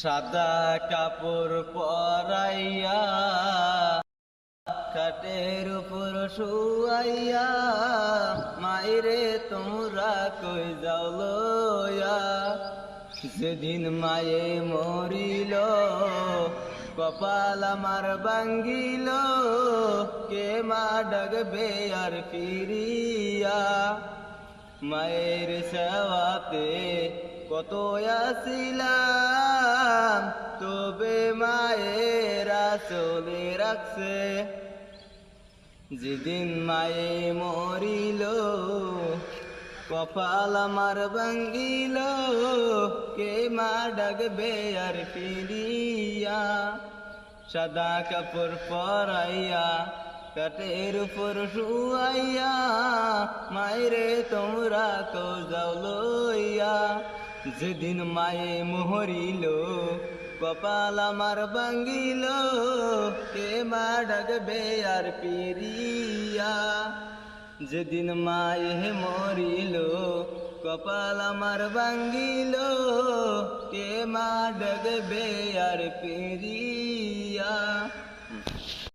সাদা কাপড় পরাইয়া কাটের উপর শুয়াইয়া, মাইরে তোমরা কই যাও লইয়া? যেদিন মায়ে মরিল, কপাল আমার ভাঙ্গিল, কে মা ডাকবে আর ফিরিয়া? মায়ের সেবাতে কত আসিলাম তবে মায়েরা চলে রাখছে। যেদিন মায়ে মরিল, কপাল আমার ভাঙ্গিল, কে মা ডাকবে আর ফিরিয়া? সাদা কাপড় পরাইয়া কাটের উপর শুয়াইয়া, মায়েরে তোমরা তো যাও লইয়া। যেদিন মায়ে মোহরিল কপাল আমার বাঙ্গিল কে মা ডাকবে আর পিরিয়া যেদিন মায়ে মরিল, কপাল আমার বাঙ্গিল কে মা ডাকবে আর পিরিয়া